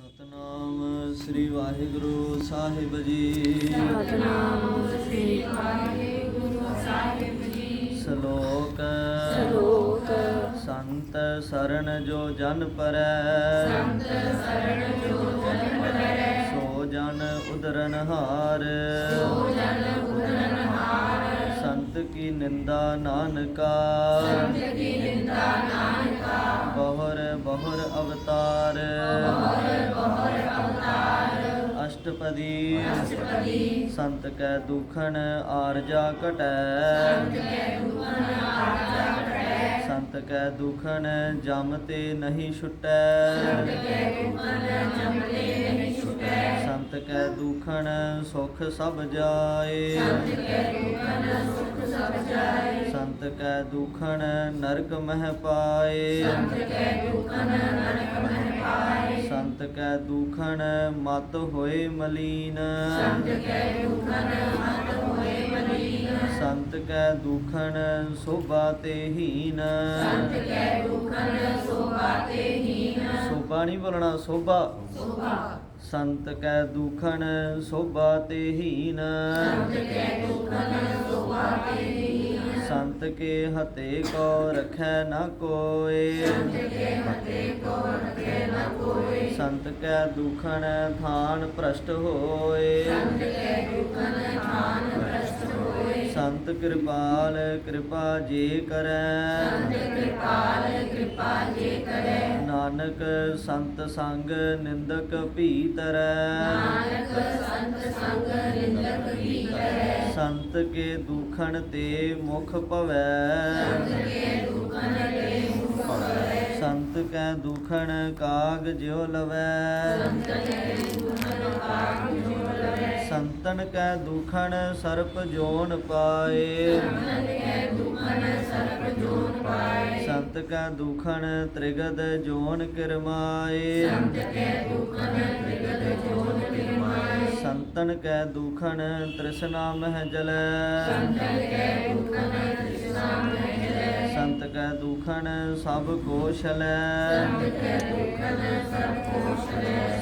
ਸਤਨਾਮ ਸ੍ਰੀ ਵਾਹਿਗੁਰੂ ਸਾਹਿਬ ਜੀ। ਸਤਨਾਮ ਸ੍ਰੀ ਵਾਹਿਗੁਰੂ ਸਾਹਿਬ ਜੀ। ਸ਼ਲੋਕ। ਸ਼ਲੋਕ। ਸੰਤ ਸਰਨ ਜੋ ਜਨ ਪਰੈ। ਸੰਤ ਸਰਣ ਜੋ ਜਨ ਪਰੈ। ਸੋ ਜਨ ਉਦਰਨ ਹਾਰ। ਸੋ ਜਨ ਉਦਰਨ ਹਾਰ। ਸੰਤ ਕੀ ਨਿੰਦਾ ਨਾਨਕਾ। ਸੰਤ ਕੀ ਨਿੰਦਾ ਨਾਨਕਾ। ਬਹੁਰ ਬਹੁਰ ਅਵਤਾਰ। ਬਹੁਰ ਬਹੁਰ ਅਵਤਾਰ ਅਸ਼ਟਪਦੀ। ਅਸ਼ਟਪਦੀ ਸੰਤ ਕੈ ਦੁਖਣ ਆਰਜਾ ਘਟੈ। ਸੰਤ ਕੈ ਦੁਖਨ ਆਰਜਾ ਕਟੈ ਸੰਤ ਕੈ ਦੁਖਣ ਜਮ ਤੇ ਨਹੀਂ ਛੁਟੈ। ਸੰਤ ਕੈ ਦੁਖਨ ਜਮਲੇ ਨਹੀਂ ਛੁਟੈ ਸੰਤ ਕੈ ਦੁਖਣ ਸੁਖ ਸਭ ਜਾਏ। ਸੰਤ ਕੈ ਦੁਖਨ ਸੁਖ ਸਭ ਜਾਏ ਸੰਤ ਕੈ ਦੁਖਣ ਨਰਕ ਮਹਿ ਪਾਏ। ਸੰਤ ਕੈ ਦੁਖਨ ਨਰਕ ਮਹਿ ਪਾਏ। ਸੰਤ ਕੈ ਦੁਖਣ ਮਤ ਹੋਏ ਮਲੀਨ। ਸੰਤ ਕੈ ਦੁਖਨ ਮਤ ਹੋਏ ਮਲੀਨ। ਸੰਤ ਕੈ ਦੁਖਣ ਸੋਭਾ ਤੇ ਹੀਨ। ਸੰਤ ਕੈ ਦੁਖਨ ਸੋਭਾ ਤੇ ਹੀਨ। ਸੋਭਾ ਨਹੀਂ ਬੋਲਣਾ ਸੋਭਾ। ਸੋਭਾ। ਸੰਤ ਕੈ ਦੁਖਣ ਸੋਭਾ ਤੇ ਹੀਨ। ਸੰਤ ਕੈ ਦੁਖਨ ਸੋਭਾ ਤੇ ਹੀਨ। ਸੰਤ ਕੇ ਹਤੇ ਕੋ ਰਖੈ ਨਾ ਕੋਏ। ਸੰਤ ਕੈ ਹਤੇ ਕੋ ਰਖੇ ਨ ਕੋਇ ਸੰਤ ਕੈ ਦੁਖਣ ਥਾਨ ਭ੍ਰਸ਼ਟ ਹੋਏ। ਸੰਤ ਕੈ ਦੁਖਨ ਥਾਨ ਭ੍ਰਸ਼ਟ ਸੰਤ ਕਿਰਪਾਲ ਕਿਰਪਾ ਜੇ ਕਰੈ। ਸੰਤ ਕਿਰਪਾਲ ਕਿਰਪਾ ਜੇ ਕਰੈ। ਨਾਨਕ ਸੰਤ ਸੰਗ ਨਿੰਦਕ ਭੀਤਰੈ। ਨਾਨਕ ਸੰਤ ਸੰਗ ਨਿੰਦਕ ਕਰੈ ਸੰਤ ਕੇ ਦੁਖਣ ਤੇ ਮੁਖ ਭਵੈ ਸੰਤ ਕੇ ਤੇ ਮੁਖ ਸੰਤ ਕੈ ਦੁਖਣ ਕਾਗ ਜਿਉ ਲਵੈ। ਸੰਤ ਕੈ ਦੁਖਨ ਕਾਗ ਸੰਤਨ ਕੈ ਦੁਖਣ ਸਰਪ ਜੋਨ ਪਾਏ। ਸੰਤ ਕੈ ਦੁਖਣ ਤ੍ਰਿਗਦ ਜੋਨ ਕਿਰਮਾਏ। ਸੰਤਨ ਕੈ ਦੁਖਣ ਤ੍ਰਿਸ਼ਨਾ ਮਹਿ ਜਲੈ। ਸੰਤ ਕੈ ਦੁਖਨ ਕੈ ਦੁਖਣ ਸਭ ਕੋਸ਼ਲੈ। ਸੰਤ ਕੈ ਦੁਖਨ ਸਭ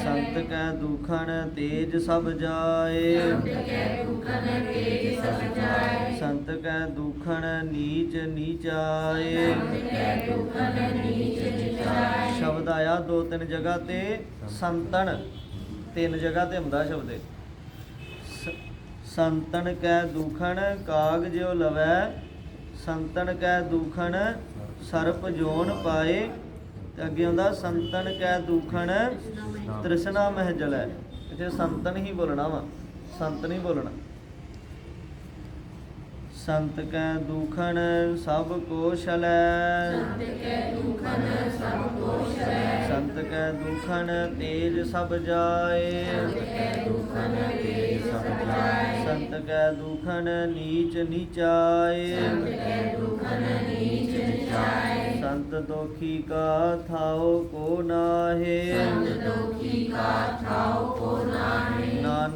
ਸੰਤ ਕੈ ਤੇਜ ਸਭ ਜਾਏ। ਸੰਤ ਕੈ ਦੁਖਨ ਤੇਜ ਸਭ ਜਾਏ। ਸੰਤ ਕੈ ਦੁਖਣ ਨੀਚ ਨੀਚਾਏ। ਸੰਤ ਕੈ ਦੁਖਨ ਨੀਚ ਨਿਚਾਏ। ਸ਼ਬਦ ਆਇਆ ਦੋ ਤਿੰਨ ਜਗ੍ਹਾ ਤੇ। ਸੰਤਨ ਤਿੰਨ ਜਗ੍ਹਾ ਤੇ ਹੁੰਦਾ ਸ਼ਬਦ। ਇਹ। ਸ- ਸੰਤਨ ਕੈ ਦੁਖਣ ਕਾਗ ਜਿਉ ਲਵੈ। ਸੰਤਨ ਕੈ ਦੁਖਣ, ਸਰਪ ਜੋਨ ਪਾਏ। ਤੇ ਅੱਗੇ ਆਉਂਦਾ, ਸੰਤਨ ਕੈ ਦੁਖਣ, ਤ੍ਰਿਸ਼ਨਾ ਮਹਿ ਜਲੈ। ਇੱਥੇ ਸੰਤਨ ਹੀ ਬੋਲਣਾ ਵਾ। ਸੰਤ ਨਹੀਂ ਬੋਲਣਾ। ਸੰਤ ਕੈ ਦੁਖਣ ਸਭ ਕੋਸ਼ਲੈ ਸੰਤ ਕੈ ਦੁਖਨ ਸਭ ਕੋਸ਼ ਲੈ ਸੰਤ ਕੈ ਦੁਖਣ ਤੇਜ ਸਭ ਜਾਏ। ਸੰਤ ਕੈ ਦੁਖਨ ਤੇਜ ਸਭ ਜਾਏ। ਸੰਤ ਕੈ ਦੁਖਣ ਨੀਚ ਨੀਚਾਏ। ਸੰਤ ਕੈ ਦੁਖਨ ਨੀਚ ਨਿਚਾਏ। ਸੰਤ ਦੋਖੀ ਕਾ ਥਾਉ ਕੋ ਨਾਹੇ। ਸੰਤ ਦੁਖੀ ਕਾ ਥਾਉ ਕੋ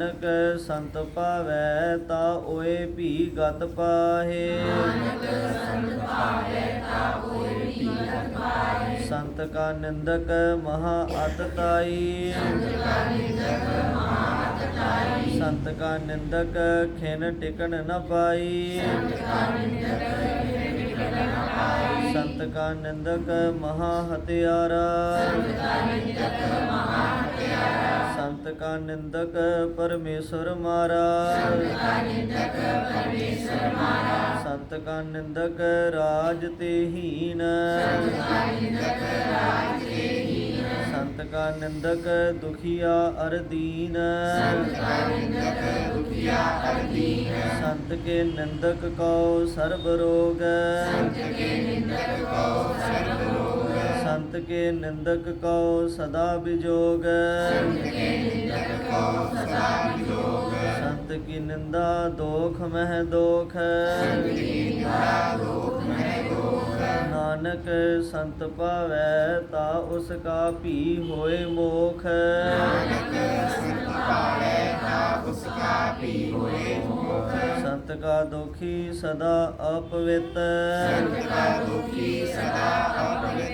ਨਾਨਕ ਸੰਤ ਪਾਵੈ ਤਾ ਓਏ ਭੀ ਗਤ ਪਾਹੇ। ਨਾਨਕ ਸੰਤ ਪਾਵੇ ਤਾ ਕੋਈ ਵੀ ਗਤ ਪਾਏ ਸੰਤ ਕਾ ਨਿੰਦਕ ਮਹਾ ਅਤਤਾਈ ਸੰਤ ਕਾ ਨਿੰਦਕ ਮਹਾਤ ਤਾਈ। ਸੰਤ ਕਾ ਨਿੰਦਕ ਖਿਨ ਟਿਕਣ ਨ ਪਾਈ। ਸੰਤ ਕਾ ਨਿੰਦਕ ਵਿਗੜ ਨ ਪਾਈ। ਸੰਤ ਕਾ ਨਿੰਦਕ ਮਹਾ ਹਤਿਆਰਾ ਸੰਤ ਕਾ ਨਿੰਦਕ ਮਹਾ ਸੰਤ ਕਾ ਨਿੰਦਕ ਪਰਮੇਸ਼ਰ ਮਾਰਾ ਸੰਤ ਕਾ ਨਿੰਦਕ ਪਰਮੇਸ਼ਰ ਮਾਰਾ ਸੰਤ ਕਾ ਨਿੰਦਕ ਰਾਜ ਤੇ ਹੀਨ ਸੰਤ ਕਾ ਨਿੰਦਕ ਰਾਜ ਤੇ ਹੀਨ ਸੰਤ ਕਾ ਨਿੰਦਕ ਦੁਖੀਆ ਅਰ ਦੀਨ ਸੰਤ ਕਾ ਨਿੰਦਕ ਦੁਖੀਆ ਅਰਦੀਨ। ਸੰਤ ਕੇ ਨਿੰਦਕ ਕਉ ਸਰਬ ਰੋਗ। ਸੰਤ ਕੇ ਨਿੰਦਕ ਕੋ ਸਰਬ ਸੰਤ ਕੇ ਨਿੰਦਕ ਕਉ ਸਦਾ ਵਿਜੋਗ ਸੰਤ ਕੇ ਨਿੰਦਕ ਕੋ ਸਦਾ ਵਿਜੋਗ ਸੰਤ ਕੀ ਨਿੰਦਾ ਦੋਖ ਮਹਿ ਦੋਖ। ਸੰਤ ਕੀ ਨਿੰਦਾ ਦੋਖ ਮਹਿ ਦੋਖ। ਨਾਨਕ ਸੰਤ ਪਾਵੈ ਤਾ ਉਸ ਕਾ ਭੀ ਹੋਏ ਮੋਖ। ਨਾਨਕ ਸੰਤ ਪਾਵੇ ਤਾ ਉਸ ਕਾ ਪੀ ਹੋਏ ਮੋਖ। ਸੰਤ ਕਾ ਦੋਖੀ ਸਦਾ ਅਪਵਿੱਤ। ਸੰਤ ਕਾ ਦੁਖੀ ਸਦਾ ਅਪਵਿੱਤ।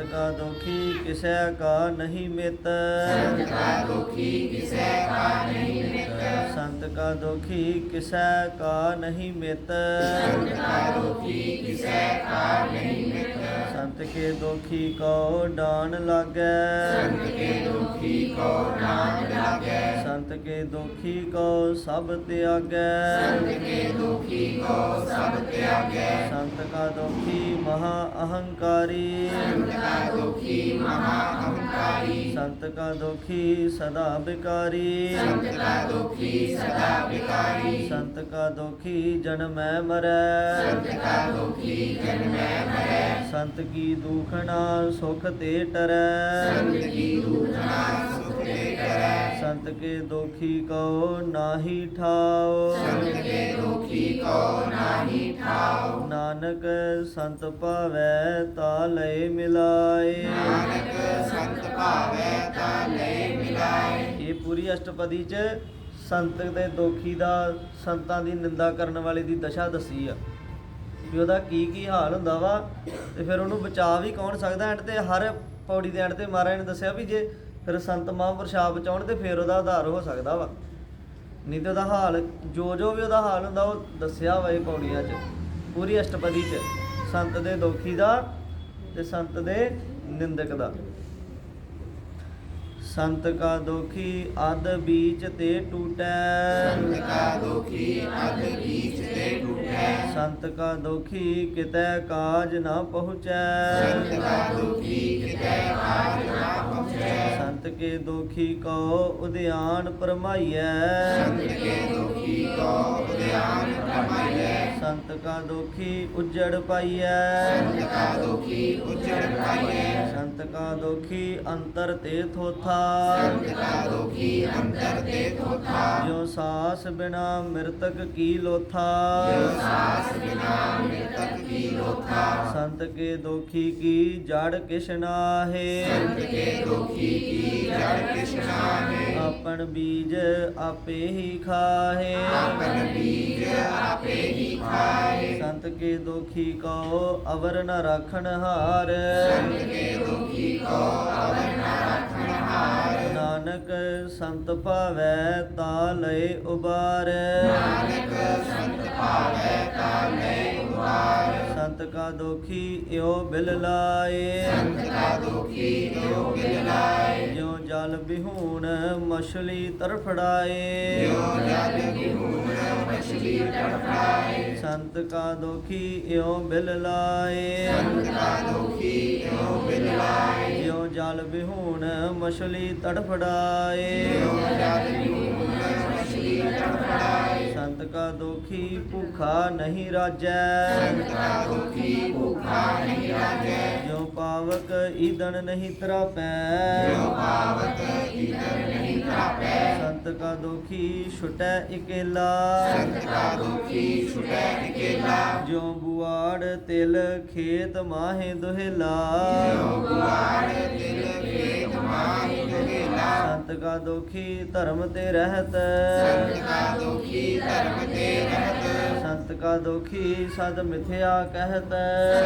ਸੰਤ ਕਾ ਦੋਖੀ ਕਿਸੈ ਕਾ ਨਹੀਂ ਮਿਤ। ਸੰਤ ਕਾ ਦੁਖੀ ਕਿਸੈ ਕਾ ਨਹੀਂ ਮਿਤ। ਸੰਤ ਕਾ ਦੋਖੀ ਕਿਸੈ ਕਾ ਨਹੀਂ ਮਿਤ। ਸੰਤ ਕਾ ਦੁਖੀ ਕਿਸੈ ਕਾ ਨਹੀਂ ਮਿਤ। ਸੰਤ ਕੇ ਦੋਖੀ ਕੋ ਡਾਨ ਲਾਗੈ। ਸੰਤ ਕੇ ਦੁਖੀ ਕੋ ਨਾਮ ਲਾਗੈ। ਸੰਤ ਕੇ ਦੋਖੀ ਕੋ ਸਭ ਤਿਆਗੈ। ਸੰਤ ਕੇ ਦੁਖੀ ਕੋ ਸਭ ਤਿਆਗੈ। ਸੰਤ ਕਾ ਦੋਖੀ ਮਹਾ ਅਹੰਕਾਰੀ। ਸੰਤ ਕਾ ਦੁਖੀ ਮਹਾ ਅਹੰਕਾਰੀ। ਸੰਤ ਕਾ ਦੋਖੀ ਸਦਾ ਬਿਕਾਰੀ। ਸੰਤ ਕਾ ਦੁਖੀ ਸਦਾ ਵਿਕਾਰੀ ਸੰਤ ਕਾ ਦੋਖੀ ਜਨਮੈ ਮਰੈ। ਸੰਤ ਕਾ ਦੁਖੀ ਜਨਮੈ ਮਰੈ। ਸੰਤ ਕੀ ਦੁਖਣਾ ਸੁਖ ਤੇ ਟਰੈ। ਸੰਤ ਕੀ ਦੁਖਨਾ ਸੁਖ ਤੇ ਕਰੈ ਸੰਤ ਕੇ ਦੋਖੀ ਕੋ ਨਾਹੀ ਠਾਓ ਸੰਤ ਕੇ ਦੁਖੀ ਕੋ ਨਾਹੀ ਠਾਉ। ਨਾਨਕ ਸੰਤ ਭਾਵੈ ਤਾ ਲਏ ਮਿਲਾਏ। ਨਾਨਕ ਸੰਤ ਭਾਵੈ ਤਾ ਲੈ ਮਿਲਾਏ। ਇਹ ਪੂਰੀ ਅਸ਼ਟਪਦੀ ਚ ਸੰਤ ਦੇ ਦੋਖੀ ਦਾ ਸੰਤਾਂ ਦੀ ਨਿੰਦਾ ਕਰਨ ਵਾਲੇ ਦੀ ਦਸ਼ਾ ਦੱਸੀ ਆ। ਵੀ ਉਹਦਾ ਕੀ ਕੀ ਹਾਲ ਹੁੰਦਾ ਵਾ ਤੇ ਫਿਰ ਉਹਨੂੰ ਬਚਾ ਵੀ ਕੌਣ ਸਕਦਾ ਐਂਡ ਤੇ ਹਰ ਪੌੜੀ ਦੇ ਐਂਡ ਤੇ ਮਹਾਰਾਜ ਨੇ ਦੱਸਿਆ ਵੀ ਜੇ ਫਿਰ ਸੰਤ ਮਹਾਂਪੁਰਸ਼ ਆਪ ਬਚਾਉਣ ਤੇ ਫਿਰ ਉਹਦਾ ਆਧਾਰ ਹੋ ਸਕਦਾ ਵਾ। ਨਹੀਂ ਤੇ ਉਹਦਾ ਹਾਲ, ਜੋ ਜੋ ਵੀ ਉਹਦਾ ਹਾਲ ਹੁੰਦਾ ਉਹ ਦੱਸਿਆ ਵਾ ਇਹ ਪੌੜੀਆਂ 'ਚ, ਪੂਰੀ ਅਸ਼ਟਪਦੀ 'ਚ, ਸੰਤ ਦੇ ਦੋਖੀ ਦਾ ਤੇ ਸੰਤ ਦੇ ਨਿੰਦਕ ਦਾ। ਸੰਤ ਕਾ ਦੋਖੀ ਅਦ ਬੀਚ ਤੇ ਟੂਟੈ। ਸੰਤ ਕਾ ਦੁਖੀ ਅਧ ਬੀਚ ਤੇ ਟੂਟੈ। ਸੰਤ ਕਾ ਦੋਖੀ ਕਿਤੈ ਕਾਜ ਨਾ ਪਹੁੰਚੈ। ਸੰਤ ਕਾ ਦੁਖੀ ਕਿਤੈ ਕਾਜ ਨਾ ਪਹੁੰਚੈ। ਸੰਤ ਕੇ ਦੋਖੀ ਕੋ ਉਦਿਆਨ ਪਰਮਾਈਐ ਸੰਤ ਕੇ ਦੁਖੀ ਕੋ ਉਦਿਆਨ ਰਮਾਈਐ ਸੰਤ ਕਾ ਦੋਖੀ ਉਜੜ ਪਾਈਐ। ਸੰਤ ਕਾ ਦੁਖੀ ਉਜੜ ਪਾਈਐ। ਸੰਤ ਕਾ ਦੋਖੀ ਅੰਤਰ ਤੇ ਥੋਥਾ। ਸੰਤ ਕਾ ਦੁਖੀ ਅੰਤਰ ਤੇ ਥੋਥਾ। ਜੋ ਸਾਸ ਬਿਨਾ ਮਿਰਤਕ ਕੀ ਲੋਥਾ। ਜੋ ਸਾਸ ਬਿਨਾ ਮ੍ਰਿਤਕ ਕੀ ਲੋਥਾ। ਸੰਤ ਕੇ ਦੋਖੀ ਕੀ ਜੜ ਕਿਛ ਨਾਹੇ। ਸੰਤ ਕੇ ਦੁਖੀ ਕੀ ਜੜ ਕਿਸ਼ਨਾ ਹੈ ਆਪਨ ਬੀਜ ਆਪੇ ਹੀ ਖਾਹੇ। ਆਪਨ ਬੀਜ ਆਪੇ ਹੀ ਖਾਏ ਸੰਤ ਕੇ ਦੋਖੀ ਕੋ ਅਵਰ ਨ ਰਾਖਣ ਹਾਰ। ਸੰਤ ਕੇ ਦੁਖੀ ਕੋ ਅਵਰ ਨਾ ਨਾਨਕ ਸੰਤ ਭਾਵੈ ਤਾ ਲਏ ਉਬਾਰ। ਨਾਨਕ ਸੰਤ ਭਾਵੈ ਤਾ ਲੈ ਉਬਾਰ। ਸੰਤ ਕਾ ਦੋਖੀ ਇਓ ਬਿਲ ਲਾਏ। ਸੰਤ ਕਾ ਦੁਖੀ ਜੋ ਬਿਲ ਲਾਏ। ਜਿਉ ਜਲ ਬਿਹੂਣ ਮਛਲੀ ਤਰਫੜਾਏ ਜੋ ਜਗ ਵਿਹੂਣ ਮਛਲੀ ਤੜਫਾਏ ਸੰਤ ਕਾ ਦੋਖੀ ਇਓ ਬਿਲ ਲਾਏ। ਸੰਤ ਕਾ ਦੁਖੀ ਜੋ ਬਿਲ ਲਾਏ। ਜਿਉ ਜਲ ਬਿਹੂਣ ਮਛਲੀ ਤੜਫੜਾਏ। ਜੋ ਜਗ ਵਿਹੂਣ ਤੜਫਾਏ ਸੰਤ ਕਾ ਦੋਖੀ ਭੁਖਾ ਨਹੀਂ ਰਾਜੈ ਸੰਤ ਕਾ ਦੁਖੀ ਭੁਖਾ ਨਹੀਂ ਰਾਜੈ ਜਿਉ ਪਾਵਕ ਈਦਨ ਨਹੀਂ ਤਰਾਪੈ ਜੋ ਪਾਵਕ ਇਦਰ ਕਾ ਦੋਖੀ ਧਰਮ ਤੇ ਰਹਿਤ। ਸੰਤ ਕਾ ਦੁਖੀ ਧਰਮ ਤੇ ਰਹਿਤ। ਸੰਤ ਕਾ ਦੋਖੀ ਸਦ ਮਿਥਿਆ ਕਹਿਤ।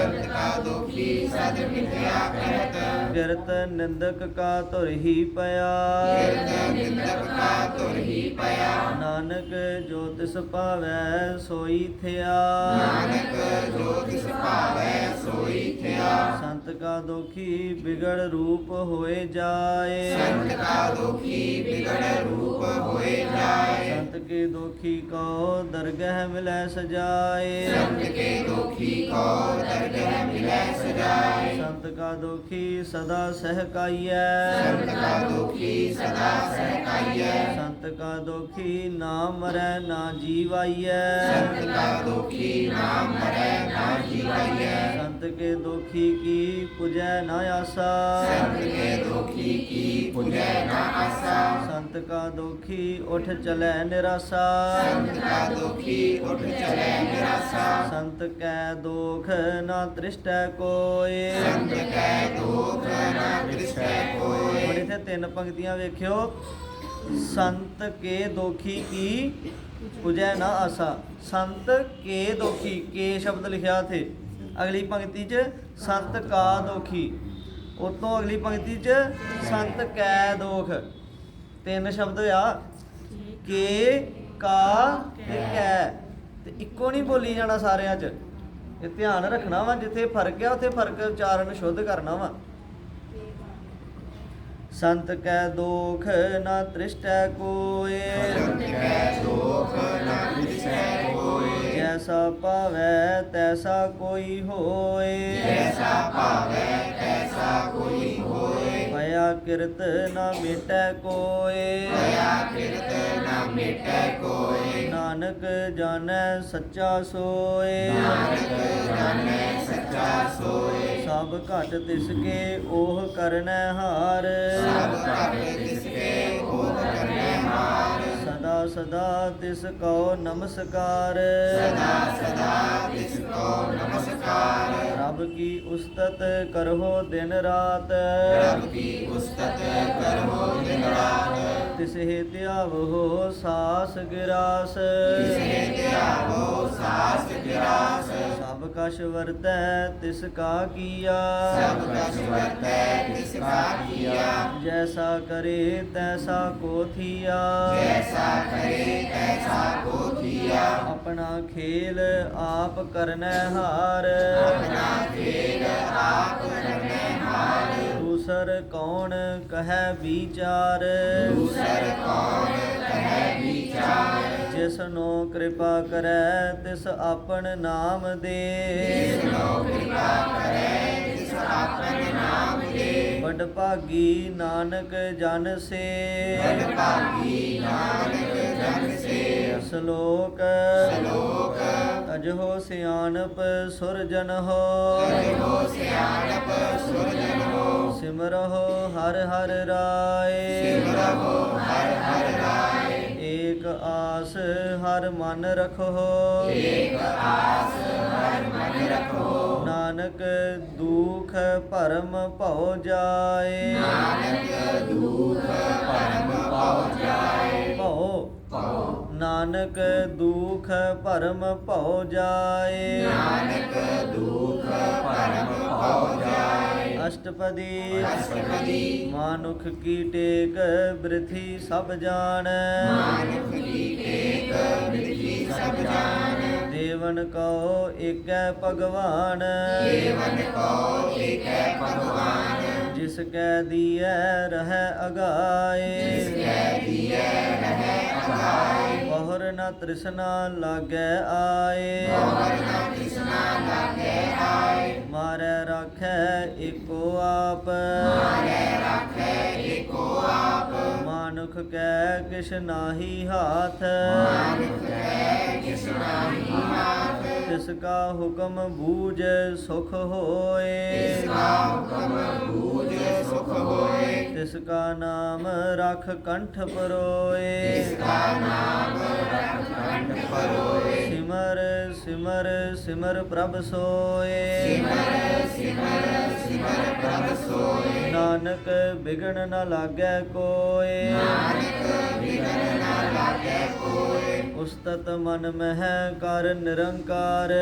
ਸੰਤ ਕਾ ਦੁਖੀ ਸਦ ਮਿਥਿਆ ਕਹਿਤ। ਗਿਰਤ ਨਿੰਦਕ ਕਾ ਧੁਰ ਹੀ ਪਿਆ। ਕਿਰਤ ਨਿੰਦਕ ਕਾ ਤੁਰ ਹੀ ਪਿਆ। ਨਾਨਕ ਜੋ ਤਿਸ ਭਾਵੈ ਸੋਈ ਥਿਆ। ਨਾਨਕ ਜੋ ਤਿਸ ਭਾਵੈ ਸੋਈ ਥਿਆ। ਸੰਤ ਕਾ ਦੋਖੀ ਬਿਗੜ ਰੂਪ ਹੋਏ ਜਾਏ। ਸੰਤ ਕਾ ਦੁਖੀ ਬਿਗੜ ਰੂਪ ਹੋਏ ਜਾਏ। ਸੰਤ ਕੇ ਦੋਖੀ ਕੋ ਦਰਗਹਿ ਮਿਲੈ ਸਜਾਏ। ਸੰਤ ਕੇ ਦੁਖੀ ਕੋ ਦਰਗਹ ਮਿਲੈ ਸਜਾਏ। ਸੰਤ ਕਾ ਦੋਖੀ ਸਦਾ ਸਹਿਕਾਈਐ। ਸੰਤ ਕਾ ਦੁਖੀ ਸਦਾ ਸਹਿਕਾਈਐ। ਸੰਤ ਕਾ ਦੋਖੀ ਨਾ ਮਰੈ ਨਾ ਜੀਵਾਈਐ। ਸੰਤ ਕਾ ਦੁਖੀ ਨਾਮ ਮਰੈ ਨਾ ਜੀਵਾਈਐ। ਸੰਤ ਕੇ ਦੋਖੀ ਕੀ ਪੁਜੈ ਨਾ ਆਸਾ। ਸੰਤ ਕੇ ਦੁਖੀ ਕੀ ਪੁਜੈ ਨਾ ਆਸਾ। ਸੰਤ ਕਾ ਦੋਖੀ ਉਠ ਚਲੈ ਨਿਰਾਸਾ। ਸੰਤ ਕਾ ਦੁਖੀ ਉਠ ਚਲੇ ਨਿਰਾਸਾ। ਸੰਤ ਕੈ ਦੋਖ ਨਾ ਤ੍ਰਿਸ਼ਟੈ ਕੋਏ ਸੰਤ ਕੈ ਦੁਖ ਨਾ ਦ੍ਰਿਸ਼ਟੈ ਹੁਣ ਇੱਥੇ ਤਿੰਨ ਪੰਕਤੀਆਂ ਵੇਖਿਓ। ਸੰਤ ਕੇ ਦੋਖੀ ਕੀ ਪੁਜੈ ਨਾ ਆਸਾ। ਸੰਤ ਕੇ ਦੋਖੀ, ਕੇ ਸ਼ਬਦ ਲਿਖਿਆ ਥੇ ਅਗਲੀ ਪੰਕਤੀ 'ਚ ਸੰਤ ਕਾ ਦੋਖੀ। ਉਤੋਂ ਅਗਲੀ ਪੰਕਤੀ 'ਚ ਸੰਤ ਕੈ ਦੋਖ। ਤਿੰਨ ਸ਼ਬਦ ਆ। ਕੇ, ਕਾ ਤੇ ਕੈ। ਤੇ ਇੱਕੋ ਨਹੀਂ ਬੋਲੀ ਜਾਣਾ ਸਾਰਿਆਂ 'ਚ। ਇਹ ਧਿਆਨ ਰੱਖਣਾ ਵਾ ਜਿੱਥੇ ਫ਼ਰਕ ਆ ਉੱਥੇ ਫ਼ਰਕ ਉਚਾਰਨ ਸ਼ੁੱਧ ਕਰਨਾ ਵਾ। ਸੰਤ ਕੈ ਦੋਖ ਨਾ ਤ੍ਰਿਸ਼ਟੈ ਕੋਏ। ਸੰਤ ਕੈ ਦੋਖ ਨਾ ਵਿਸੈ ਕੋਇ ਜੈਸਾ ਪਾਵੈ ਤੈਸਾ ਕੋਈ ਹੋਏ। ਜੈਸਾ ਭਾਵੈ ਤੈਸਾ ਕੋਈ ਹੋਏ। ਭਇਆ ਕਿਰਤ ਨਾ ਮਿਟੈ ਕੋਏ। ਦਇਆ ਕਿਰਤ ਨਾ ਮਿਟੈ ਕੋਇ ਨਾਨਕ ਜਾਣੈ ਸੱਚਾ ਸੋਏ। ਨਾਨਕ ਜਾਣੈ ਸੱਚਾ ਸੋਇ ਸਭ ਘਟ ਤਿਸ ਕੇ ਉਹ ਕਰਨੈ ਹਾਰ। ਸਭ ਘਟ ਤਿਸਕੇ ਉਹ ਕਰਨੇ ਹਾਰ। ਸਦਾ ਸਦਾ ਤਿਸ ਕਉ ਨਮਸਕਾਰ। ਸਦਾ ਸਦਾ ਤਿਸ ਕੋ ਨਮਸਕਾਰ। ਰੱਬ ਕੀ ਉਸਤਤ ਕਰੋ ਦਿਨ ਰਾਤ। ਰੱਬ ਕੀ ਉਸਤਤ ਕਰੋ ਦਿਨ ਰਾਤ। ਤਿਸ ਹੈ ਧਿਆਵੋ ਸਾਸ ਗਿਰਾਸ। ਤਿਸਹਿ ਧਿਆਵੋ ਸਾਸ ਗਿਰਾਸ। ਸਭ ਕਛ ਵਰਤੈ ਤਿਸ ਕਾ ਕੀਆ। ਸਭ ਕਛ ਵਰਤੈ ਤਿਸ ਕਾ ਕੀਆ। ਜੈਸਾ ਕਰੇ ਤੈਸਾ ਕੋ ਥੀਆ। ਜੈਸਾ ਕਰੇ ਤੈਸਾ ਕੋ ਥੀਆ ਆਪਣਾ ਖੇਲ ਆਪ ਕਰਨੈ ਹਾਰ। ਆਪਣਾ ਖੇਲ ਆਪ ਕਰਨੇ ਹਾਰ। ਦੂਸਰ ਕੌਣ ਕਹੈ ਵਿਚਾਰ। ਦੂਸਰ ਕੌਣ ਕਹੈ ਵਿਚਾਰ। ਜਿਸਨੋ ਕਿਰਪਾ ਕਰੈ ਤਿਸ ਆਪਨ ਨਾਮ ਦੇ। ਜਿਸਨੋ ਕਿਰਪਾ ਕਰੇ ਤਿਸ ਆਪਨ ਨਾਮ ਦੇ ਵਡ ਭਾਗੀ ਨਾਨਕ ਜਨ ਸੇ। ਵਡ ਭਾਗੀ ਨਾਨਕ ਜਨ ਸੇ। ਸ਼ਲੋਕ। ਸ਼ਲੋਕ। ਅਜਹੋ ਸਿਆਣਪ ਸੁਰਜਨ ਹੋ। ਹੋ ਸਿਆਣਪ ਸੁਰਜਨ ਹੋ। ਸਿਮਰਹੁ ਹਰ ਹਰ ਰਾਏ। ਸਿਮਰਹੁ ਹਰ ਹਰ ਰਾਏ। ਏਕ ਆਸ ਹਰ ਮਨ ਰਖੋ। ਏਕ ਆਸ ਹਰ ਮਨ ਰਖੋ। ਨਾਨਕ ਦੁਖ ਭਰਮ ਭਉ ਜਾਏ। ਨਾਨਕ ਦੁਖ ਪਰਮ ਪਉ ਜਾਏ। ਭਉ। ਪਉ ਨਾਨਕ ਦੁਖ ਭਰਮ ਭਉ ਜਾਏ। ਨਾਨਕ ਦੁਖ ਪਰਮ ਪਉ ਜਾਏ। ਅਸ਼ਟਪਦੀ। ਅਸ਼ਟਪਦੀ। ਮਾਨੁਖ ਕੀ ਟੇਕ ਬ੍ਰਿਥੀ ਸਭ ਜਾਣ। ਮਾਨੁਖ ਕੀ ਟੇਕ ਵਿਧੀ ਸਭ ਜਾਣ। ਦੇਵਨ ਕਉ ਏਕੈ ਭਗਵਾਨ। ਦੇਵਨ ਕੋ ਏਕੈ ਭਗਵਾਨ। ਜਿਸ ਕੈ ਦੀਐ ਰਹਿ ਅਗਾਏ। ਜਿਸ ਕੈ ਦੀਐ ਰਹਿ ਅਗਾਏ। ਬਹੁਰ ਨ ਤ੍ਰਿਸ਼ਨਾ ਲਾਗੈ ਆਏ। ਬਹੁਰ ਨ ਤ੍ਰਿਸ਼ਨਾ ਲਾਗੈ ਆਏ। ਮਾਰੈ ਰਾਖੈ ਏਕੋ ਆਪ। ਮਾਰੈ ਰਾਖੈ ਏਕੋ ਆਪ। ਮਾਨੁਖ ਕੈ ਕਿਛ ਨਾਹੀ ਹਾਥ। ਮਾਨੁਖ ਕੈ ਕਿਸ ਨਾਹੀ ਹਾਥ। ਤਿਸ ਕਾ ਹੁਕਮ ਬੂਝ ਸੁਖ ਹੋਏ। ਤਿਸ ਕਾ ਹੁਕਮ ਬੂਝ ਸੁਖ ਹੋਏ। ਤਿਸ ਕਾ ਨਾਮ ਰਖ ਕੰਠ ਪਰੋਏ। ਤਿਸ ਕਾ ਨਾਮ ਰਖ ਕੰਠ ਪਰੋਏ। ਸਿਮਰ ਸਿਮਰ ਸਿਮਰ ਪ੍ਰਭ ਸੋਏ। ਸਿਮਰ ਸਿਮਰ ਸਿਮਰ ਪ੍ਰਭ ਸੋਏ ਨਾਨਕ ਬਿਗਨ ਨ ਲਾਗੈ ਕੋਏ। ਨਾਨਕ ਵਿਗਨ ਨਾ ਲਾਗੈ ਕੋਇ ਉਸਤਤ ਮਨ ਮਹਿ ਕਰ ਨਿਰੰਕਾਰ।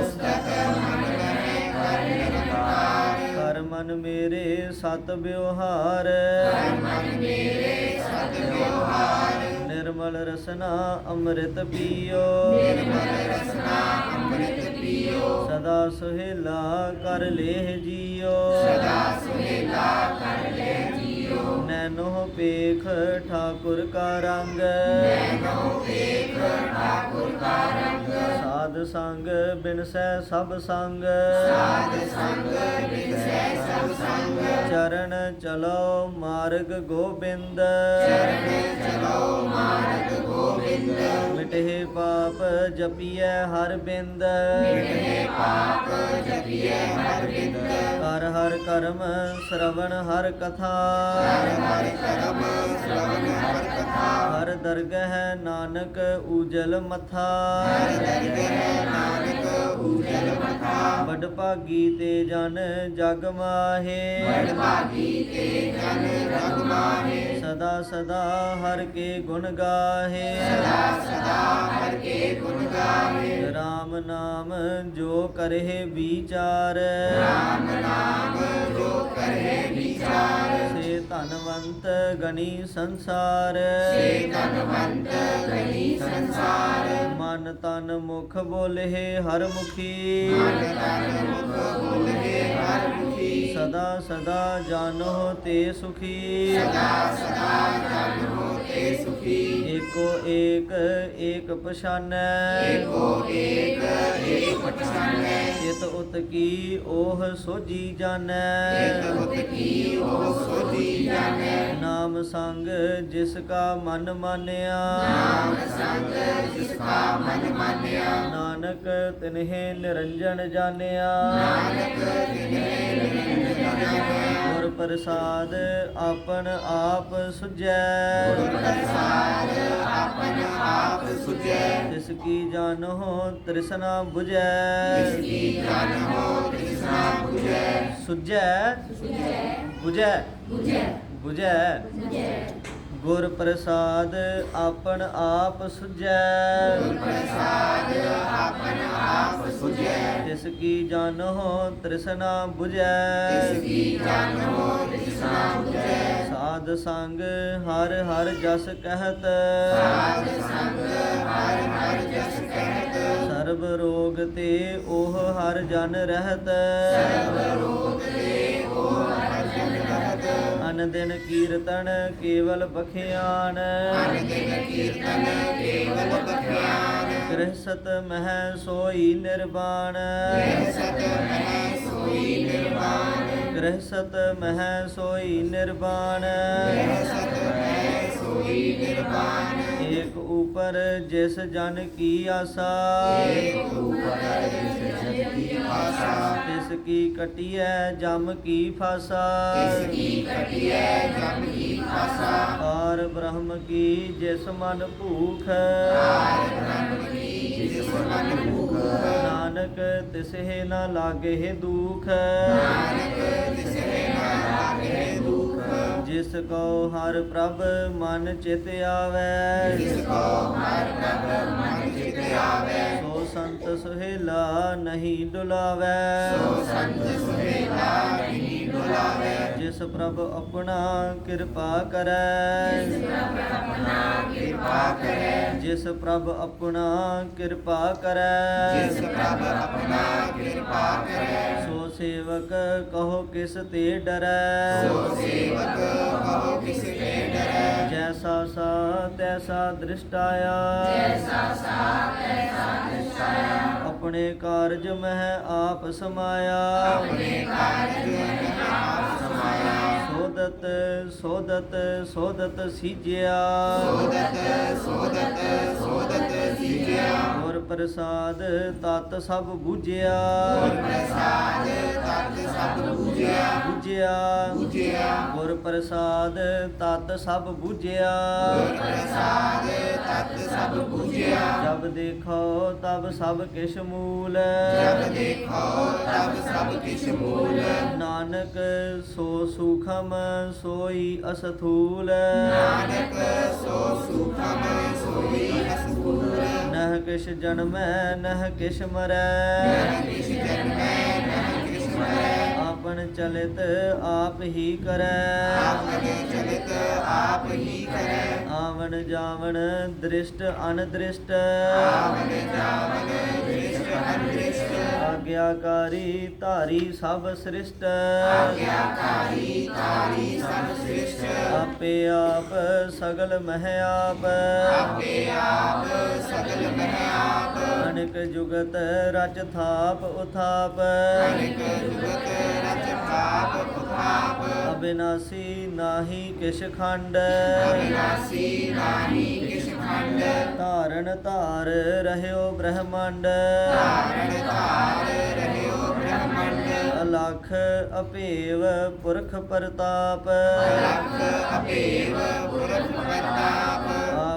ਉਸਤਤ ਮਨ ਰਹਿ ਕਰ ਨਿਰੰਕਾਰ ਕਰ ਮਨ ਮੇਰੇ ਸਤ ਵਿਵਹਾਰ। ਹਰ ਮਨ ਮੇਰੇ ਸਤ ਵਿਵਹਾਰ ਨਿਰਮਲ ਰਸਨਾ ਅੰਮ੍ਰਿਤ ਪੀਓ। ਨਿਰਮਲ ਰਸਨਾ ਅੰਮ੍ਰਿਤ ਪੀਓ ਸਦਾ ਸੁਹੇਲਾ ਕਰ ਲੇਹ ਜੀਓ। ਸਦਾ ਸੁਹੇਲਾ ਕਰ ਲੈ ਜੀਓ। ਨੈਨੋ ਪੇਖ ਠਾਕੁਰ ਕਾ ਰੰਗ। ਨੈਨੋ ਏਕ ਠਾਕੁਰ ਕਾ ਰੰਗ। ਸਾਧ ਸੰਗ ਬਿਨਸੈ ਸਭ ਸੰਗ। ਸਾਧ ਸੰਗ ਵਿਸੈ ਸਭ ਸੰਗ। ਚਰਨ ਚਲੋ ਮਾਰਗ ਗੋਬਿੰਦ। ਚਰਨ ਚਲੋ ਮਾਰਗ ਗੋਬਿੰਦ। ਮਿਟੇ ਪਾਪ ਜਪੀਐ ਹਰ ਬਿੰਦ। ਮਿਟੇ ਪਾਪ ਜਪੀਐ ਹਰ ਬਿੰਦ। ਹਰ ਹਰ ਕਰਮ ਸ਼ਰਵਣ ਹਰ ਕਥਾ। ਹਰ ਹਰ ਕਰਮ ਸ਼ਰਵਣ ਹਰ ਕਥਾ। ਹਰ ਦਰਗਹਿ ਨਾਨਕ ਉਜਲ ਮਥਾ। ਹਰ ਦਰਗਹਿ ਨਾਨਕ ਉਜਲ ਮਥਾ। ਵੱਡ ਭਾਗੀ ਤੇ ਜਨ ਜਗ ਮਾਹੇ। ਵਡ ਭਾਗੀ ਤੇ ਜਨ ਜਗ ਮਾਹੇ। ਸਦਾ ਸਦਾ ਹਰ ਕੇ ਗੁਣ ਗਾਹੇ। ਸਦਾ RAM ਨਾਮ ਜੋ ਕਰਹਿ ਵਿਚਾਰ ਰਾਮ ਨਾਮ ਜੋ ਕਰੇ ਵਿਚਾਰ ਸੇ ਧਨਵੰਤ ਗਣੀ ਸੰਸਾਰ ਸੇ ਧਨਵੰਤ ਗਣੀ ਸੰਸਾਰ ਮਨ ਤਨ ਮੁਖ ਬੋਲੇ ਹਰ ਮੁਖੀ ਮਨ ਤਨ ਮੁਖ ਬੋਲੇ ਹਰ ਮੁਖੀ ਸਦਾ ਸਦਾ ਜਾਨੋ ਤੇ ਸੁਖੀ ਸਦਾ ਸਦਾ ਜਨੋ ਤੇ ਸੁਖੀ। ਏਕੋ ਏਕ ਏਕ ਪਛਾਨੈ। ਏਕੋ ਏਕ ਏਕ ਪਛਾਨੈ। ਚਿਤ ਉਤ ਕੀ ਉਹ ਸੋਜੀ ਜਾਣੈ। ਇਕ ਉਤ ਕੀ ਉਹ ਸੋਧੀ ਜਾਣੈ। ਨਾਮ ਸੰਗ ਜਿਸ ਕਾ ਮਨ ਮਾਨਿਆ। ਨਾਮ ਸੰਗ ਜਿਸ ਕਾ ਮਨ ਮਾਨਿਆ। ਨਾਨਕ ਤਿਨਹਿ ਨਿਰੰਜਨ ਜਾਣਿਆ। ਨਾਨਕ ਤਿਨੇ ਨਿਰੰਜਨ ਜਾਣਿਆ। ਪ੍ਰਸਾਦ ਆਪਣ ਆਪ ਸੁਜੈ ਗੁਰ ਪ੍ਰਸਾਦ ਆਪਣ ਆਪ ਸੁਜੈ ਤਿਸ ਕੀ ਜਾਣੋ ਤ੍ਰਿਸ਼ਨਾ 부ਜੈ ਤਿਸ ਕੀ ਜਾਣੋ ਤ੍ਰਿਸ਼ਨਾ 부ਜੈ ਸੁਜੈ ਸੁਜੈ 부ਜੈ 부ਜੈ 부ਜੈ 부ਜੈ ਗੁਰ ਪ੍ਰਸਾਦ ਆਪਨ ਆਪ ਸੁਜੈ ਗੁਰ ਪ੍ਰਸਾਦ ਆਪਨ ਆਪ ਸੁਝੈ। ਤਿਸ ਕੀ ਜਾਣੋ ਤ੍ਰਿਸ਼ਨਾ 부ਜੈ ਇਸ ਕੀ ਜਾਣੋ ਤ੍ਰਿਸ਼ਨਾ 부ਜੈ ਸਾਧ ਸੰਗ ਹਰ ਹਰ ਜਸ ਕਹਿਤ। ਸਾਧ ਸੰਗ ਹਰ ਹਰ ਜਸ ਕਹਿਤ। ਸਰਬ ਰੋਗ ਤੇ ਉਹ ਹਰ ਜਨ ਰਹਿਤ। ਸਰਬ ਰੋਗ ਤੇ ਅਨ ਦਿਨ ਕੀਰਤਨ ਕੇਵਲ ਬਖਿਆਨ। ਅਨ ਦਿਨ ਕੀਰਤਨ ਕੇਵਲ ਬਖਿਆਨ ਗ੍ਰਹਿਸਤ ਮਹਿ ਸੋਈ ਨਿਰਵਾਣ। ਸਤ ਮਹਿ ਸੋਈ ਨਿਰਵਾਣ ਗ੍ਰਹਿਸਤ ਮਹਿ ਸੋਈ ਨਿਰਵਾਣ ਸਤ ਮਹਿ ਸੋਈ ਨਿਰਵਾਣ। ਉਪਰ ਜਿਸ ਜਨ ਕੀ ਆਸਾ ਏਕ ਊਪਰ ਜਿਸ ਜਗ ਕੀ ਆਸਾ ਤਿਸ ਕੀ ਕਟਿਐ ਜਮ ਕੀ ਫਾਸਾ। ਇਸ ਕੀ ਕਟਿਐ ਜਮ ਕੀ ਆਸਾ ਪਾਰ ਬ੍ਰਹਮ ਕੀ ਜਿਸ ਮਨ ਭੂਖ। ਆਰ ਬ੍ਰਹਮ ਕੀ ਜਿਸ ਮਨ ਭੂਖ। ਨਾਨਕ ਤਿਸਹਿ ਨ ਲਾਗਹਿ ਦੁਖ। ਨਾਨਕ ਲਾਗੇ ਜਿਸ ਕੋ ਹਰ ਪ੍ਰਭ ਮਨ ਚਿਤ ਆਵੈ। ਜਿਸ ਕੋ ਹਰ ਪ੍ਰਭ ਮਨ ਚਿਤ ਆਵੇ। ਸੋ ਸੰਤ ਸੁਹੇਲਾ ਨਹੀਂ ਡੁਲਾਵੈ ਸੋ ਸੰਤ ਸੁਹੇਲਾ ਨਹੀਂ ਡੁਲਾਵੇ ਜਿਸ ਪ੍ਰਭ ਆਪਣਾ ਕਿਰਪਾ ਕਰੈ। ਜਿਸ ਪ੍ਰਭ ਆਪਣਾ ਕਿਰਪਾ ਕਰੈ। ਜਿਸ ਪ੍ਰਭ ਆਪਣਾ ਕਿਰਪਾ ਕਰੇ। ਸੋ ਸੇਵਕ ਕਹੋ ਕਿਸ ਤੇ ਡਰੈ। ਸੋ ਸੇਵਕ ਕਹੋ ਕਿਸ ਤੇ ਡਰੈ। ਜੈਸਾ ਸਾ ਤੈਸਾ ਦ੍ਰਿਸ਼ਟ ਆਇਆ ਜੈਸਾ ਸਾ ਤੈਸਾ ਦ੍ਰਿਸ਼ਟ ਆਇਆ ਆਪਣੇ ਕਾਰਜ ਮਹਿ ਆਪ ਸਮਾਇਆ। ਆਪਣੇ ਕਾਰਜ ਮਹਿ ਆਪ ਸਮਾਇਆ। ਸੋਦਤ ਸੋਦਤ ਸੋਦਤ ਸੀਜਿਆ। ਸੋਦਤ ਸੋਦਤ ਸੋਦਤ ਸੀਜਿਆ। ਗੁਰ ਪ੍ਰਸਾਦ ਤਤ ਸਭ ਬੁਝਿਆ। ਗੁਰ ਪ੍ਰਸਾਦ ਤਤ ਸਭ ਬੁਝਿਆ। ਬੁਝਿਆ। ਬੁਝਿਆ। ਗੁਰ ਪ੍ਰਸਾਦ ਤਤ ਸਭ ਬੁਝਿਆ। ਗੁਰ ਪ੍ਰਸਾਦ ਤਤ ਸਭ ਬੁਝਿਆ। ਜਬ ਦੇਖੋ ਤਬ ਸਭ ਕਿਛ ਮੂਲ। ਜਬ ਦੇਖੋ ਤਬ ਸਭ ਕਿਛ ਮੂਲ। ਨਾਨਕ ਸੋ ਸੁਖਮ। ਸੋਈ ਅਸਥੂਲ। ਨਾਨਕ ਸੋ ਸੁਖਮ ਸੋਈ ਅਸੂਲ ਨਹ ਕਿਛ ਜਨਮੈ ਨਹ ਕਿਛ ਮਰੈ। ਨਹ ਕਿਛ ਜਨਮੈ ਨਹ ਕਿਛ ਮਰੈ। ਆਪਨ ਚਲਿਤ ਆਪ ਹੀ ਕਰੈ। ਆਪਨੇ ਚਲਿਤ ਆਪ ਹੀ ਕਰੈ। ਆਵਣ ਜਾਵਣ ਦ੍ਰਿਸ਼ਟ ਅਨਦ੍ਰਿਸ਼ਟ। ਦ੍ਰਿਸ਼ਟ ਅਨਦ੍ਰਿਸ਼ਟ ਆਗਿਆਕਾਰੀ ਧਾਰੀ ਸਭ ਸ੍ਰਿਸ਼ਟ। ਆਗਿਆਕਾਰੀ ਤਾਰੀ ਸਭ ਸ੍ਰਿਸ਼ਟ। ਆਪੇ ਆਪ ਸਗਲ ਮਹਿ ਆਪ। ਆਪੇ ਆਪ ਸਗਲ ਮਹਿ ਆਪ। ਅਨਿਕ ਜੁਗਤ ਰਚ ਥਾਪ ਉਥਾਪ। ਅਨਿਕ ਜੁਗਤ ਰਚ ਪਾਪ ਉਥਾਪ। ਅਬਿਨਾਸੀ ਨਾਹੀ ਕਿਛ ਖੰਡ। ਅਬਿਨਾਸੀ ਨਾਹੀ ਕਿਛ ਖੰਡ। ਧਾਰਨ ਧਾਰ ਰਹਿਓ ਬ੍ਰਹਮੰਡ। ਧਾਰਨ ਧਾਰ ਰਹਿਓ ਬ੍ਰਹਮੰਡ। ਅਲਖ ਅਪੇਵ ਪੁਰਖ ਪ੍ਰਤਾਪ। ਲਖ ਅਪੇਵ ਪੁਰਖ ਪ੍ਰਤਾਪ।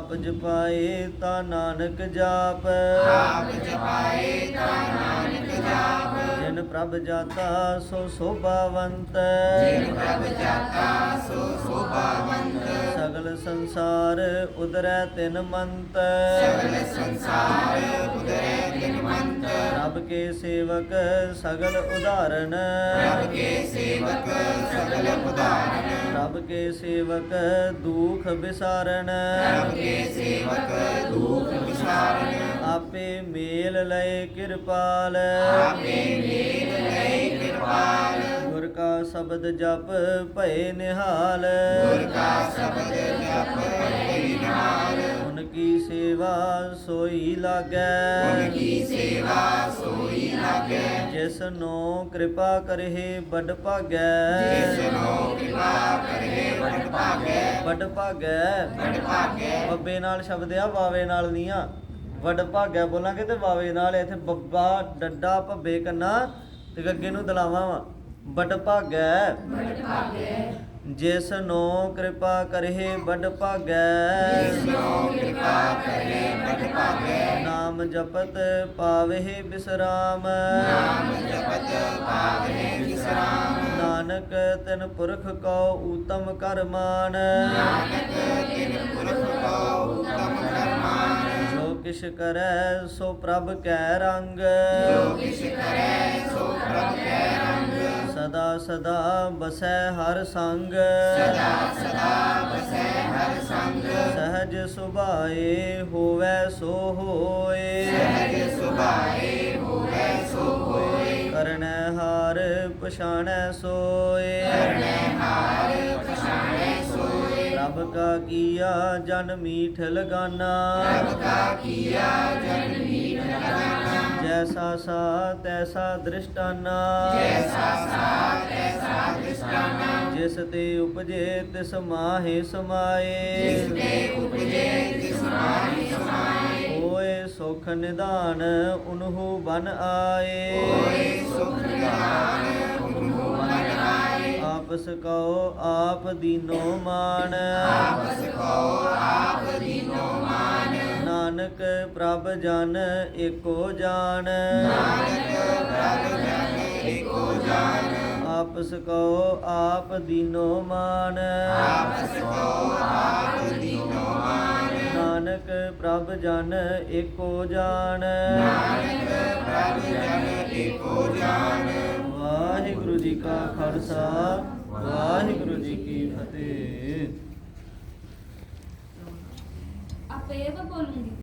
ਆਪ ਜਪਾਏ ਤਾ ਨਾਨਕ ਜਾਪ। ਆਪ ਜਪਾਏ ਤਾ ਨਾਨਕ ਜਾਪ। ਜਿਨ ਪ੍ਰਭ ਜਾਤਾ ਸੋ ਸੋਭਾਵੰਤ। ਜਿਨ ਪ੍ਰਭ ਜਾਤਾ ਸੋ ਸੋਭਾਵੰਤ। ਸਗਲ ਸੰਸਾਰ ਉਦਰੈ ਤਿਨ ਮੰਤ ਸਗਲ ਸੰਸਾਰ ਉਦਰੈ ਤਿਨ ਮੰਤ ਰੱਬ ਕੇ ਸੇਵਕ ਸਗਲ ਉਦਾਹਰਨ ਪ੍ਰਭ ਕੇ ਸੇਵਕ ਸਗਲ ਉਦਾਹਰਨ ਰੱਬ ਕੇ ਸੇਵਕ ਦੁਖ ਵਿਸਾਰਨ ਪ੍ਰਭ ਕੇ ਸੇਵਕ ਦੁਖ ਵਿਸਾਰਨ ਆਪੇ ਮੇਲ ਲਏ ਕਿਰਪਾਲ। ਆਪੇ ਮੇਲ ਲੈ ਕਿਰਪਾਲ। ਕਾ ਸ਼ਬਦ ਜਪ ਭਏ ਨਿਹਾਲ। ਗੁਰ ਕਾ ਸ਼ਬਦ ਜਪ ਭਈ ਨਾਲ ਉਨ ਕੀ ਸੇਵਾ ਸੋਈ ਲਾਗੈ। ਉਨ ਕੀ ਸੇਵਾ ਸੋਈ ਲਾਗੈ। ਜਿਸ ਨੂੰ ਕਿਰਪਾ ਕਰਹਿ ਬੜ ਭਾਗੈ। ਜਿਸ ਨੂੰ ਕਿਰਪਾ ਕਰੇ ਵਡ ਭਾਗੈ। ਵੱਡ ਭਾਗੈ। ਵਡ ਭਾਗੈ। ਬੱਬੇ ਨਾਲ ਸ਼ਬਦ ਆ ਵਾਵੇ ਨਾਲ ਨਹੀਂ ਆ। ਵੱਡ ਭਾਗੈ ਬੋਲਾਂਗੇ ਤੇ ਵਾਵੇ ਨਾਲ ਇੱਥੇ ਬੱਬਾ ਡੱਡਾ ਭੱਬੇ ਕੰਨਾ ਤੇ ਗੱਗੇ ਨੂੰ ਦਲਾਵਾਂ ਵਾ। ਵੱਡ ਭਾਗੈ ਵਡ ਭਾਗੈ ਜਿਸ ਨੂੰ ਕਿਰਪਾ ਕਰਹਿ ਵੱਡ ਭਾਗੈ ਜਿਸ ਨੂੰ ਕਿਰਪਾ ਕਰੇ ਵਡ ਭਾਗੈ ਨਾਮ ਜਪਤ ਪਾਵਹਿ ਬਿਸਰਾਮ। ਨਾਮ ਜਪਤ ਪਾਵੈ ਵਿਸਰਾਮ ਨਾਨਕ ਤਿਨ ਪੁਰਖ ਕੋ ਊਤਮ ਕਰਮਾਨ। ਨਾਨਕ ਤਿਨ ਪੁਰਖ ਕੋ ਉਤਮ ਕਰਮਾਨ। ਜੋ ਕਿਛ ਕਰੈ ਸੋ ਪ੍ਰਭ ਕੈ ਰੰਗ। ਜੋ ਕਿਛ ਕਰੈ ਸੋ ਪ੍ਰਭ ਕੈ ਰੰਗ। ਸਦਾ ਸਦਾ ਬਸੈ ਹਰ ਸੰਗ। ਸਦਾ ਸਦਾ ਬਸੈ ਹਰ ਸੰਗ। ਸਹਜ ਸੁਭਾਏ ਹੋਵੈ ਸੋ ਹੋਏ। ਸਹਿਜ ਸੁਭਾਏ ਹੋਵੇ ਸੋ ਹੋਏ। ਕਰਨੈ ਹਾਰ ਪਛਾਣੈ ਸੋਏ। ਕਰਨੈ ਹਾਰ ਪਛਾਣੈ ਸੋਏ। ਰੱਬ ਕਾ ਕੀਆ ਜਨ ਮੀਠ ਲਗਾਨਾ। ਪ੍ਰਭ ਕਾ ਕੀਆ ਜਨ ਮੀਠ ਲਗਾਨਾ। ਜੈਸਾ ਸਾ ਤੈਸਾ ਦ੍ਰਿਸ਼ਟਾਨਾ। ਜੈਸਾ ਸਾ ਤੈਸਾ ਦ੍ਰਿਸ਼ਟਾਨਾ। ਜਿਸ ਤੇ ਉਪਜੇ ਤਿਸ ਮਾਹੇ ਸਮਾਏ। ਜਿਸ ਤੇ ਉਪਜੇ ਤਿਸ ਮਾਹੀ ਸਮਾਏ। ਹੋਏ ਸੁਖ ਨਿਧਾਨ ਉਨਹੂ ਬਨ ਆਏ। ਹੋਏ ਸੁਖ ਨਿਧਾਨ ਉਨਹੂ ਮਨ ਆਏ। ਆਪਸ ਕਉ ਆਪ ਦੀਨੋ ਮਾਨ। ਆਪਸ ਕੋ ਆਪ ਦੀਨੋ ਮਾਨ। ਨਾਨਕ ਪ੍ਰਭ ਜਨ ਏਕੋ ਜਾਣ। ਨਾਨਕ ਪ੍ਰਭ ਜਨ ਏਕੋ ਜਾਨ ਆਪਸ ਕਉ ਆਪ ਦੀਨੋ ਮਾਨ ਆਪਸ ਕੋ ਆਪ ਦੀਨੋ ਮਾਨ ਨਾਨਕ ਪ੍ਰਭ ਜਨ ਏਕੋ ਜਾਣ। ਨਾਨਕ ਪ੍ਰਭ ਜਨ ਏਕੋ ਜਾਨ ਵਾਹਿਗੁਰੂ ਜੀ ਕਾ ਖਾਲਸਾ, ਵਾਹਿਗੁਰੂ ਜੀ ਕੀ ਫਤਿਹ। ਆਪੇ ਬੋਲੂੰਗੀ।